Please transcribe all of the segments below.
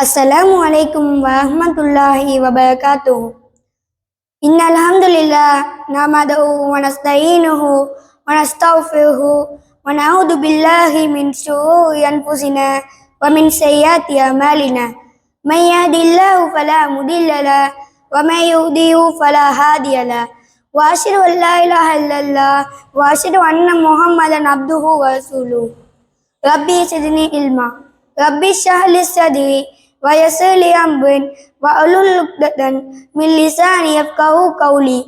السلام عليكم ورحمة الله وبركاته إن الحمد لله نحمده ونستعينه ونستغفره ونعوذ بالله من شرور أنفسنا ومن سيئات أعمالنا من يهد الله فلا مضل له ومن يهديه فلا هادي له وأشهد أن لا إله إلا الله وأشهد أن محمدا عبده ورسوله ربي زدني علما ربي اشرح لي صدري ويسر لي امري واحلل عقدة من لساني يفقهوا قولي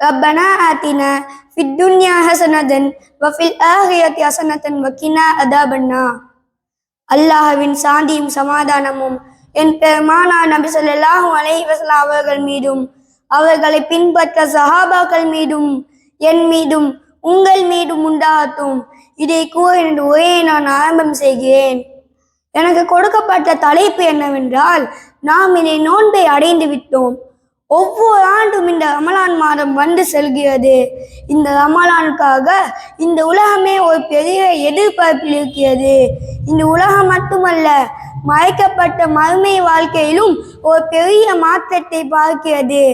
ربنا آتنا في الدنيا حسنة وفي الآخرة حسنة وقنا عذاب النار அல்லாஹ்வின் சாந்தியும் சமாதானமும் என் பெருமானா நபி ஸல்லல்லாஹு அலைஹி வஸல்லம் அவர்கள் மீதும் அவர்களை பின்பற்ற சஹாபாக்கள் மீதும் என் மீதும் உங்கள் மீதும் உண்டாகட்டும் இதை கூற எனது உரையை நான் ஆரம்பம் செய்கிறேன் எனக்கு கொடுக்கப்பட்ட தலைப்பு என்னவென்றால் நாம் இதை நோன்பை அடைந்து விட்டோம் ஒவ்வொரு ஆண்டும் இந்த ரமலான் மாதம் வந்து செல்கிறது. இந்த ரமலானுக்காக இந்த உலகமே ஒரு பெரிய எதிர்பார்ப்பில் இருக்கிறது. இந்த உலகம் மட்டுமல்ல மறைக்கப்பட்ட மறுமை வாழ்க்கையிலும் ஒரு பெரிய மாற்றத்தை பார்க்கிறது.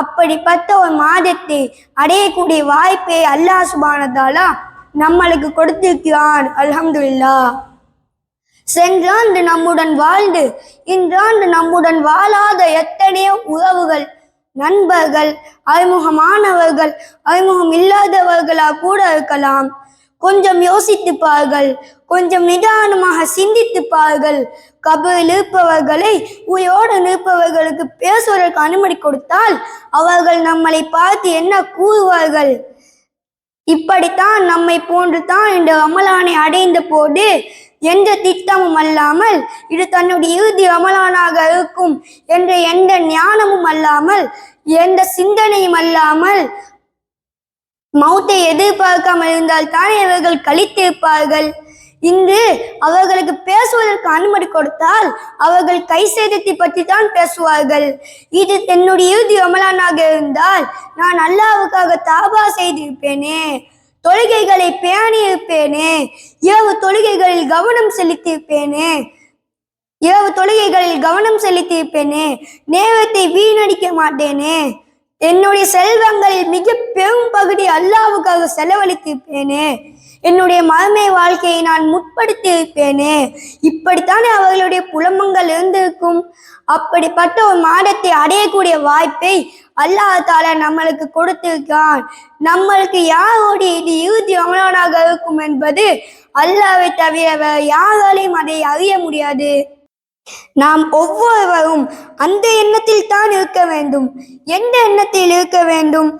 அப்படிப்பட்ட ஒரு மாதத்தை அடையக்கூடிய வாய்ப்பை அல்லாஹ் சுபானதாலா நம்மளுக்கு கொடுத்திருக்கிறான். அலமதுல்லா சென்றாண்டு நம்முடன் வாழ்ந்து இன்றாண்டு நம்முடன் வாழாத எத்தனையோ உறவுகள் நண்பர்கள் அறிமுகமானவர்கள் அறிமுகம் இல்லாதவர்களா கூட இருக்கலாம். கொஞ்சம் யோசித்துப்பார்கள் கொஞ்சம் நிதானமாக சிந்தித்துப்பார்கள். கபில் இருப்பவர்களை உயிரோடு நிற்பவர்களுக்கு பேசுவதற்கு அனுமதி கொடுத்தால் அவர்கள் நம்மளை பார்த்து என்ன கூறுவார்கள்? இப்படித்தான் நம்மை போன்று தான் இந்த அமலானை அடைந்த போது எந்த திட்டமும் அல்லாமல் இது தன்னுடைய இறுதி அமலானாக இருக்கும் என்ற எந்த ஞானமும் அல்லாமல் எந்த சிந்தனையும் அல்லாமல் மௌத்தை எதிர்பார்க்காமல் இருந்தால் தானே இவர்கள் கழித்திருப்பார்கள்? இங்கு அவர்களுக்கு பேசுவதற்கு அனுமதி கொடுத்தால் அவர்கள் கை சேதத்தை பற்றி தான் பேசுவார்கள். இது என்னுடைய இறுதி அமலானாக இருந்தால் நான் அல்லாவுக்காக தாபா செய்திருப்பேனே தொழுகைகளை பேணி இருப்பேனே இரவு தொழுகைகளில் கவனம் செலுத்தியிருப்பேனே இரவு தொழுகைகளில் கவனம் செலுத்தியிருப்பேனே நேரத்தை வீணடிக்க மாட்டேனே. என்னுடைய செல்வங்களில் மிக பெரும் பகுதி அல்லாவுக்காக செலவழித்திருப்பேனே. என்னுடைய மறுமை வாழ்க்கையை நான் முற்படுத்தி இருப்பேனே இப்படித்தானே அவர்களுடைய புலம்பங்கள் இருந்திருக்கும் அப்படிப்பட்ட ஒரு மாதத்தை அடையக்கூடிய வாய்ப்பை அல்லாஹ் தாலா நம்மளுக்கு கொடுத்திருக்கான். நம்மளுக்கு யாரோடு இது இறுதி ரமலானாக இருக்கும் என்பது அல்லாவை தவிர யாராலையும் அதை அறிய முடியாது. நாம் ஒவ்வொருவரும் அந்த எண்ணத்தில் தான் இருக்க வேண்டும். எந்த எண்ணத்தில் இருக்க வேண்டும்?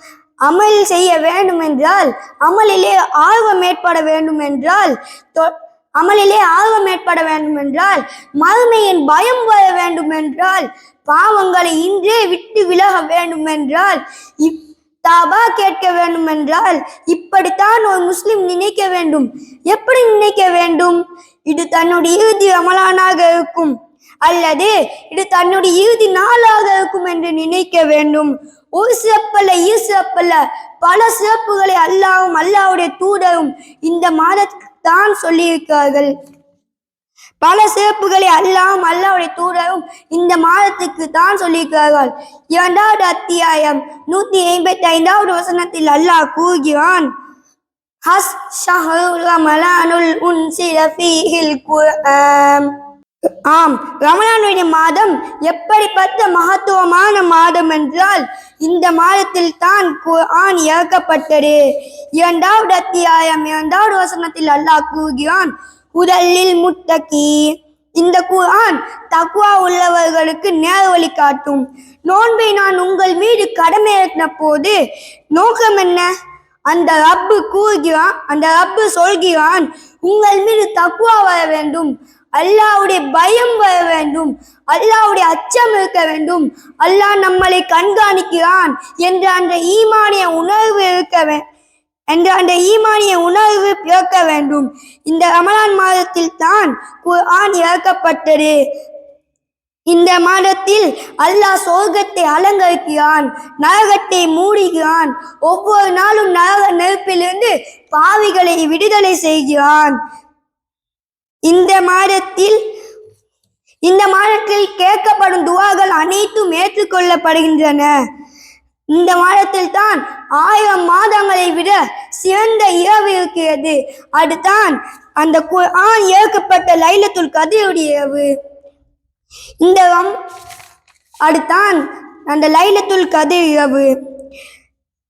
அமல் செய்ய வேண்டும் என்றால் அமலிலே ஆர்வம் ஏற்பட வேண்டும் என்றால் தொ- அமலிலே ஆர்வம் ஏற்பட வேண்டும் என்றால் மறுமையின் பயம் வர வேண்டும் என்றால் பாவங்களை இன்றே விட்டு விலக வேண்டும் என்றால் இப்- தாபா கேட்க வேண்டும் என்றால் இப்படித்தான் ஒரு முஸ்லிம் நினைக்க வேண்டும். எப்படி நினைக்க வேண்டும்? இது தன்னுடைய இறுதி அமலானாக இருக்கும். அல்லது இது தன்னுடைய இறுதி நாளாக இருக்கும் என்று நினைக்க வேண்டும். ஒரு சிறப்பல்ல இரு சிறப்பல்ல பல சிறப்புகளை அல்லாவும் அல்லாவுடைய தூதரும் இந்த மாதத்தான் சொல்லியிருக்கிறார்கள். பல சிறப்புகளை அல்லாம் அல்லாவுடைய தூதரும் இந்த மாதத்துக்கு தான் சொல்லியிருக்கிறார்கள். இரண்டாவது அத்தியாயம் நூத்தி ஐம்பத்தி ஐந்தாவது வசனத்தில் அல்லாஹ் கூறுகிறான் ஹஸ் ஷஹருல் ரமலானுல் உன் ஃபீஹில் குர்ஆன். ஆம் ரமலானுடைய மாதம் எப்படிப்பட்ட மகத்துவமான மாதம் என்றால் இந்த மாதத்தில் தான் குர்ஆன் இறக்கப்பட்டது. இரண்டாவது அத்தியாயம் இரண்டாவது வசனத்தில் அல்லாஹ் கூறுகிறான் உதலில் முத்தகி. இந்த குர்ஆன் தக்குவா உள்ளவர்களுக்கு நேர் வழி காட்டும். நோன்பை நான் உங்கள் மீது கடமையாற்றின போது நோக்கம் என்ன? அந்த ரப்பு கூறுகிறான் அந்த ரப்பு சொல்கிறான் உங்கள் மீது தக்குவா வர வேண்டும். அல்லாவுடைய பயம் வர வேண்டும். அல்லாஹ்வுடைய அச்சம் இருக்க வேண்டும். அல்லாஹ் நம்மளை கண்காணிக்கிறான். என்ற அந்த ஈமானிய உணர்வு இருக்க வே என்ற அந்த ஈமானிய உணர்வு பிறக்க வேண்டும். இந்த ரமலான் மாதத்தில் தான் குர்ஆன் இறக்கப்பட்டது. இந்த மாதத்தில் அல்லாஹ் சோகத்தை அலங்கரிக்கிறான். நரகத்தை மூடுகிறான். ஒவ்வொரு நாளும் நரக நெருப்பிலிருந்து பாவிகளை விடுதலை செய்கிறான். இந்த மாதத்தில் இந்த மாதத்தில் கேட்கப்படும் துவாகள் அனைத்தும் ஏற்றுக்கொள்ளப்படுகின்றன. இந்த மாதத்தில் தான் ஆயிரம் மாதங்களை விட சிறந்த இரவு இருக்கிறது. அதுதான் அந்த ஆண் ஏற்கப்பட்ட லைலத்துல் கதிருடைய இரவு. இந்த ரம்- அதுதான் அந்த லைலத்துல் கதிர் இரவு.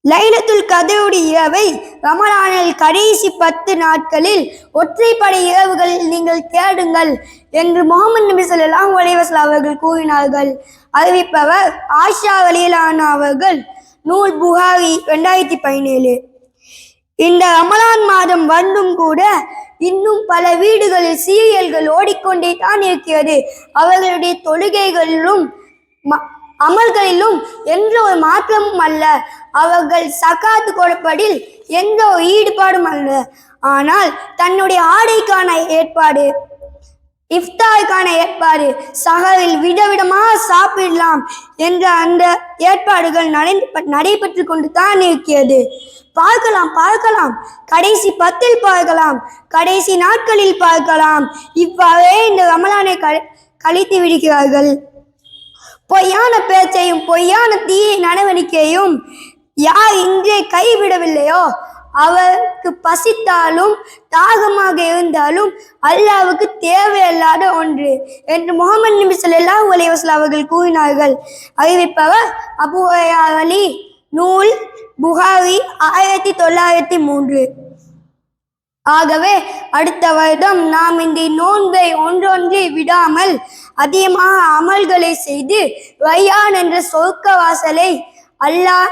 லைலத்துல் கதருடைய இரவை ரமலானில் கடைசி பத்து நாட்களில் ஒற்றைப்படை இரவுகளில் நீங்கள் தேடுங்கள் என்று முகமது நபி சொல்லாம் அலைஹி அவர்கள் கூறினார்கள். அறிவிப்பவர் ஆஷா வலியிலான அவர்கள் நூல் புகாரி ரெண்டாயிரத்தி பதினேழு. இந்த ரமலான் மாதம் வந்தும் கூட இன்னும் பல வீடுகளில் சீரியல்கள் ஓடிக்கொண்டே தான் இருக்கிறது. அவர்களுடைய தொழுகைகளிலும் ம- அமல்களிலும் எந்த ஒரு மாற்றமும் அல்ல. அவர்கள் சகாத்து கொடுப்பதில் எந்த ஒரு ஈடுபாடும் அல்ல. ஆனால் தன்னுடைய ஆடைக்கான ஏற்பாடு இஃப்தாருக்கான ஏற்பாடு சகரில் விதவிதமாக சாப்பிடலாம் என்ற அந்த ஏற்பாடுகள் நடை நடைபெற்று கொண்டு தான் இருக்கிறது. பார்க்கலாம் பார்க்கலாம். கடைசி பத்தில் பார்க்கலாம். கடைசி நாட்களில் பார்க்கலாம். இவ்வாறே இந்த ரமலானை க- கழித்து விடுகிறார்கள். பொய்யான பேச்சையும் பொய்யான தீய நடவடிக்கையும் யார் இங்கே கைவிடவில்லையோ அவருக்கு பசித்தாலும் தாகமாக இருந்தாலும் அல்லாவுக்கு தேவையில்லாத ஒன்று என்று முகமது நபி எல்லா உலைவசல் அவர்கள் கூறினார்கள். அறிவிப்பவர் அபு அலி நூல் புகாரி ஆயிரத்தி தொள்ளாயிரத்தி மூன்று. ஆகவே அடுத்த வருடம் நாம் இந்த நோன்பை ஒன்றொன்றி விடாமல் அதிகமாக அமல்களை செய்து வையான் என்ற சொர்க்க வாசலை அல்லாஹ்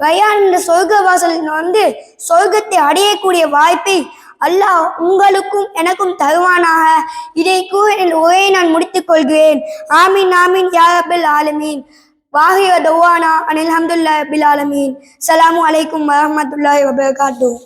வையான் என்ற சொர்க்க வாசல் வந்து சொர்க்கத்தை அடையக்கூடிய வாய்ப்பை அல்லாஹ் உங்களுக்கும் எனக்கும் தருவானாக. இதை கூற என் உரையை நான் முடித்துக் கொள்கிறேன். ஆமீன் ஆமீன் யாரபில் ஆலமீன். வாஹிய தவானா அனில் அஹமதுல்லா பில் ஆலமீன். சலாமு அலைக்கும் வரமத்துல்லாஹி வபரகாத்துஹு.